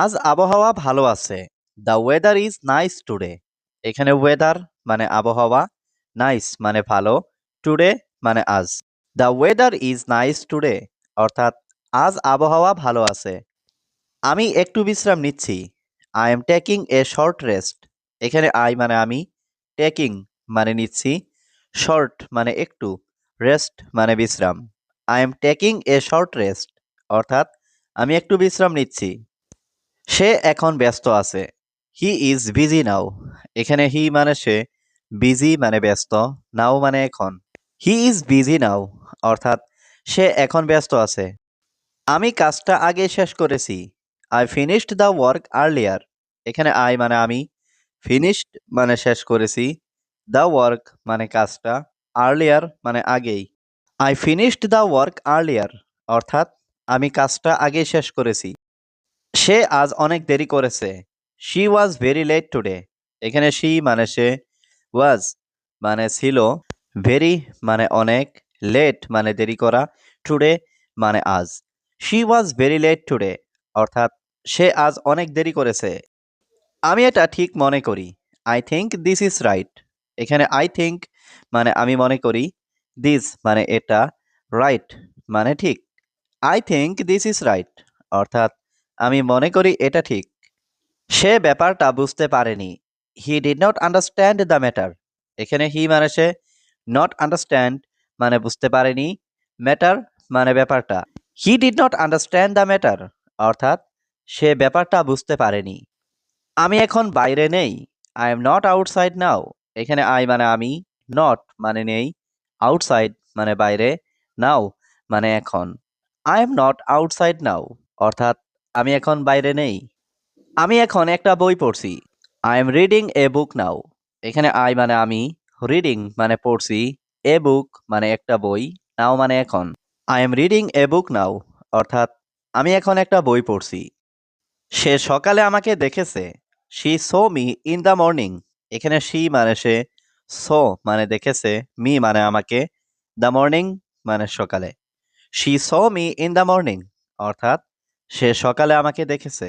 আজ আবহাওয়া ভালো আছে। The weather is nice today এখানে ওয়েদার মানে আবহাওয়া নাইস মানে ভালো টুডে মানে আজ। The weather is nice today অর্থাৎ আজ আবহাওয়া ভালো আছে। আমি একটু বিশ্রাম নিচ্ছি। I am taking a short rest এখানে আই মানে আমি টেকিং মানে নিচ্ছি। শর্ট মানে একটু রেস্ট মানে বিশ্রাম। I am taking a short rest অর্থাৎ আমি একটু বিশ্রাম নিচ্ছি। সে এখন ব্যস্ত আছে। হি ইজ বিজি নাও এখানে হি মানে সে বিজি মানে ব্যস্ত নাও মানে এখন। হি ইজ বিজি নাও অর্থাৎ সে এখন ব্যস্ত আছে। আমি কাজটা আগে শেষ করেছি। I finished the work earlier এখানে আই মানে আমি। ফিনিশড মানে শেষ করেছি। দ্য ওয়ার্ক মানে কাজটা আর্লিয়ার মানে আগেই। I finished the work earlier অর্থাৎ আমি কাজটা আগে শেষ করেছি। সে আজ অনেক দেরি করেছে। She was very late today এখানে শি মানে সে ওয়াজ মানে ছিল ভেরি মানে অনেক লেট মানে দেরি করা। টুডে মানে আজ। She was very late today অর্থাৎ সে আজ অনেক দেরি করেছে। আমি এটা ঠিক মনে করি। I think this is right এখানে আই থিঙ্ক মানে আমি মনে করি দিস মানে এটা রাইট মানে ঠিক। I think this is right অর্থাৎ আমি মনে করি এটা ঠিক। সে ব্যাপারটা বুঝতে পারেনি। He did not understand the matter এখানে হি মানে সে নট আন্ডারস্ট্যান্ড মানে বুঝতে পারেনি। ম্যাটার মানে ব্যাপারটা। He did not understand the matter অর্থাৎ সে ব্যাপারটা বুঝতে পারেনি। আমি এখন বাইরে নেই। I am not outside now এখানে আই মানে আমি নট মানে নেই। আউটসাইড মানে বাইরে নাও মানে এখন। I am not outside now অর্থাৎ আমি এখন বাইরে নেই। আমি এখন একটা বই পড়ছি। I am reading a book now এখানে আই মানে আমি রিডিং মানে পড়ছি। এ বুক মানে একটা বই নাও মানে এখন। I am reading a book now অর্থাৎ আমি এখন একটা বই পড়ছি। সে সকালে আমাকে দেখেছে। She saw me in the morning এখানে শি মানে সে সো মানে দেখেছে। মি মানে আমাকে দ্য মর্নিং মানে সকালে। She saw me in the morning অর্থাৎ সে সকালে আমাকে দেখেছে।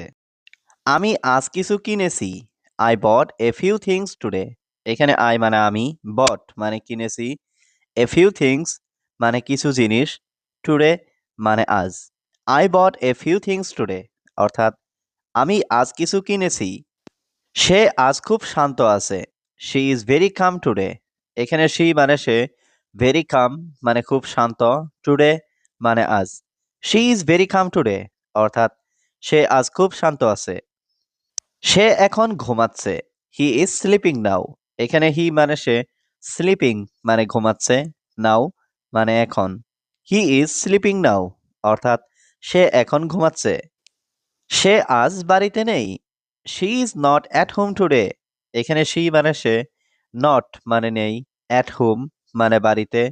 আমি আজ কিছু কিনেছি। I bought a few things today এখানে আই মানে আমি বট মানে কিনেছি। এ ফিউ থিংস মানে কিছু জিনিস টুডে মানে আজ। I bought a few things today অর্থাৎ আমি আজ কিছু কিনেছি। সে আজ খুব শান্ত আছে। She is very calm today এখানে শি মানে সে ভেরি কাম মানে খুব শান্ত। টুডে মানে আজ। She is very calm today অর্থাৎ সে আজ খুব শান্ত আছে। সে এখন ঘুমাচ্ছে। হি ইজ স্লিপিং নাও এখানে হি মানে সে স্লিপিং মানে ঘুমাচ্ছে নাও মানে এখন। হি ইজ স্লিপিং নাও অর্থাৎ সে এখন ঘুমাচ্ছে। সে আজ বাড়িতে নেই। She is not at home today এখানে শি মানে সে নট মানে নেই। অ্যাট হোম মানে বাড়িতে।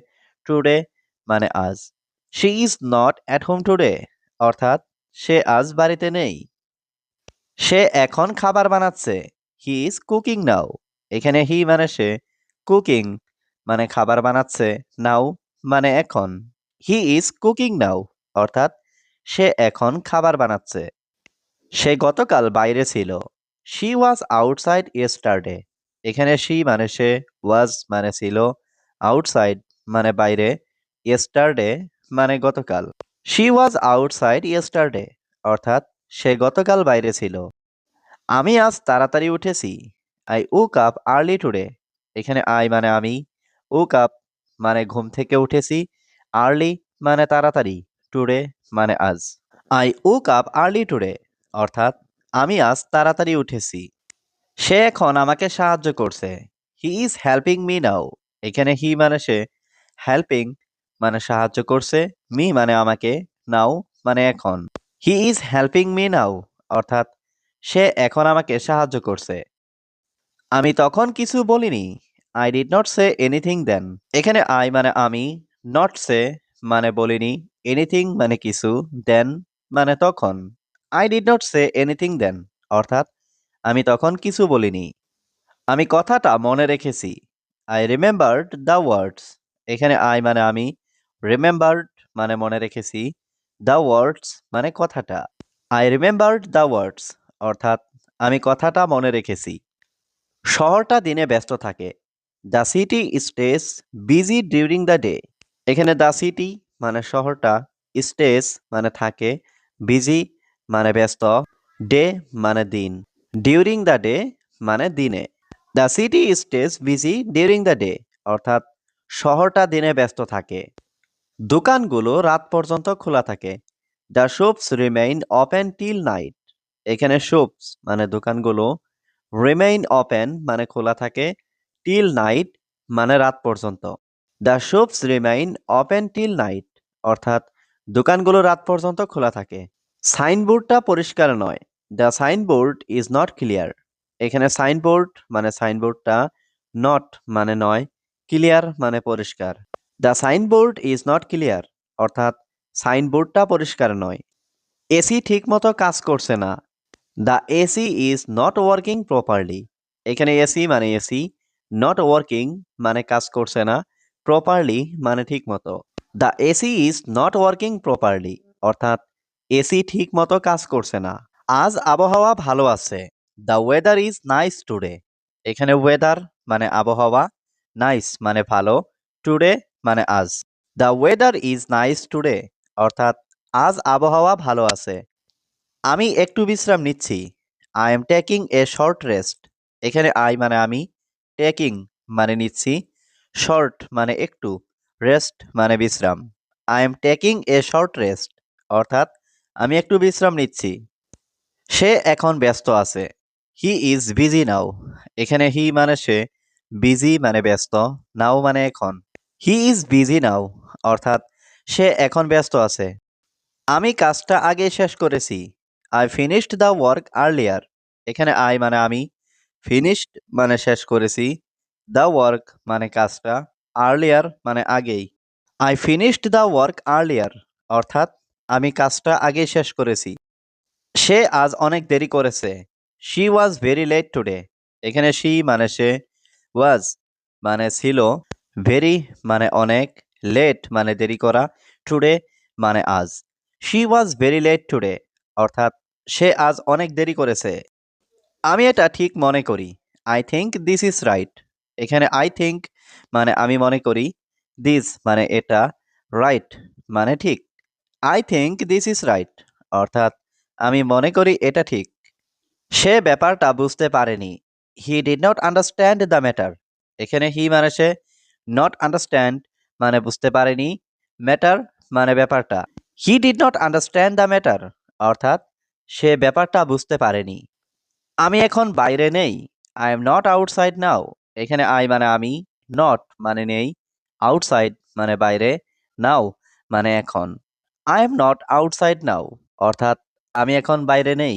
টুডে মানে আজ। She is not at home today অর্থাৎ সে আজ বাড়িতে নেই। সে এখন খাবার বানাচ্ছে। হি ইজ কুকিং নাও এখানে হি মানে সে কুকিং মানে খাবার বানাচ্ছে। নাও মানে এখন। হি ইজ কুকিং নাও অর্থাৎ সে এখন খাবার বানাচ্ছে। সে গতকাল বাইরে ছিল। শি ওয়াজ আউটসাইড ইয়েস্টারডে এখানে শি মানে সে ওয়াজ মানে ছিল। আউটসাইড মানে বাইরে। ইয়েস্টারডে মানে গতকাল। শি ওয়াজ আউটসাইড ইয়েস্টারডে অর্থাৎ সে গতকাল বাইরে ছিল। আমি আজ তাড়াতাড়ি উঠেছি। I woke up early today এখানে আই মানে আমি। উ কাপ মানে ঘুম থেকে উঠেছি। আর্লি মানে তাড়াতাড়ি। টুডে মানে আজ। I woke up early today অর্থাৎ আমি আজ তাড়াতাড়ি উঠেছি। সে এখন আমাকে সাহায্য করছে। He is helping me now এখানে হি মানে সে। হেল্পিং মানে সাহায্য করছে মি মানে আমাকে, নাও মানে এখন। He is helping me now, অর্থাৎ সে এখন আমাকে সাহায্য করছে। আমি তখন কিছু বলিনি। I did not say anything then এখানে আই মানে আমি নট সে মানে বলিনি এনিথিং মানে কিছু দেন মানে তখন। I did not say anything then অর্থাৎ আমি তখন কিছু বলিনি। আমি কথাটা মনে রেখেছি। আই রিমেম্বার্ড দ্য ওয়ার্ডস এখানে আই মানে আমি রিমেম্বার্ড মানে মনে রেখেছি দ্য ওয়ার্ডস মানে কথাটা। আই রিমেম্বার্ড দ্য ওয়ার্ডস অর্থাৎ আমি কথাটা মনে রেখেছি। শহরটা দিনে ব্যস্ত থাকে। The city stays busy during the day এখানে দ্য সিটি মানে শহরটা স্টেজ মানে থাকে বিজি মানে ব্যস্ত ডে মানে দিন। ডিউরিং দ্য ডে মানে দিনে। The city stays busy during the day অর্থাৎ শহরটা দিনে ব্যস্ত থাকে। দোকানগুলো রাত পর্যন্ত খোলা থাকে। The shops remain open till night. এখানে শপস মানে দোকানগুলো। রিমেইন ওপেন মানে খোলা থাকে। টিল নাইট মানে রাত পর্যন্ত। The shops remain open till night অর্থাৎ দোকানগুলো রাত পর্যন্ত খোলা থাকে। সাইনবোর্ডটা পরিষ্কার নয়। The signboard is not clear. এখানে সাইনবোর্ড মানে সাইনবোর্ডটা নট মানে নয়, ক্লিয়ার মানে পরিষ্কার। The signboard is not clear অর্থাৎ সাইনবোর্ডটা পরিষ্কার নয়। এসি ঠিকমতো কাজ করছে না। The AC is not working properly এখানে এসি মানে এসি নট ওয়ার্কিং মানে কাজ করছে না। প্রপারলি মানে ঠিক মতো the AC is not working properly অর্থাৎ এসি ঠিক মতো কাজ করছে না। আজ আবহাওয়া ভালো আছে। The weather is nice today এখানে ওয়েদার মানে আবহাওয়া নাইস মানে ভালো। টুডে মানে আজ। The weather is nice today অর্থাৎ আজ আবহাওয়া ভালো আছে। আমি একটু বিশ্রাম নিচ্ছি। I am taking a short rest এখানে আই মানে আমি টেকিং মানে নিচ্ছি। শর্ট মানে একটু রেস্ট মানে বিশ্রাম। I am taking a short rest অর্থাৎ আমি একটু বিশ্রাম নিচ্ছি। সে এখন ব্যস্ত আছে। হি ইজ বিজি নাও এখানে হি মানে সে বিজি মানে ব্যস্ত নাও মানে এখন। হি ইজ বিজি নাও অর্থাৎ সে এখন ব্যস্ত আছে। আমি কাজটা আগে শেষ করেছি। I finished the work earlier এখানে আই মানে আমি। ফিনিশড মানে শেষ করেছি। দ্য ওয়ার্ক মানে কাজটা আর্লিয়ার মানে আগেই। I finished the work earlier অর্থাৎ আমি কাজটা আগে শেষ করেছি। সে আজ অনেক দেরি করেছে। She was very late today এখানে শি মানে সে ওয়াজ মানে ছিল ভেরি মানে অনেক লেট মানে দেরি করা টুডে মানে আজ। She was very late today অর্থাৎ সে আজ অনেক দেরি করেছে। আমি এটা ঠিক মনে করি। I think this is right এখানে আই থিঙ্ক মানে আমি মনে করি দিস মানে এটা রাইট মানে ঠিক। I think this is right অর্থাৎ আমি মনে করি এটা ঠিক। সে ব্যাপারটা বুঝতে পারেনি। He did not understand the matter এখানে হি মানে সে নট আন্ডারস্ট্যান্ড মানে বুঝতে পারেনি ম্যাটার মানে ব্যাপারটা। He did not understand the matter অর্থাৎ সে ব্যাপারটা বুঝতে পারেনি। আমি এখন বাইরে নেই I am not outside now এখানে আই মানে আমি নট মানে নেই আউটসাইড মানে বাইরে নাও মানে এখন। I am not outside now অর্থাৎ আমি এখন বাইরে নেই।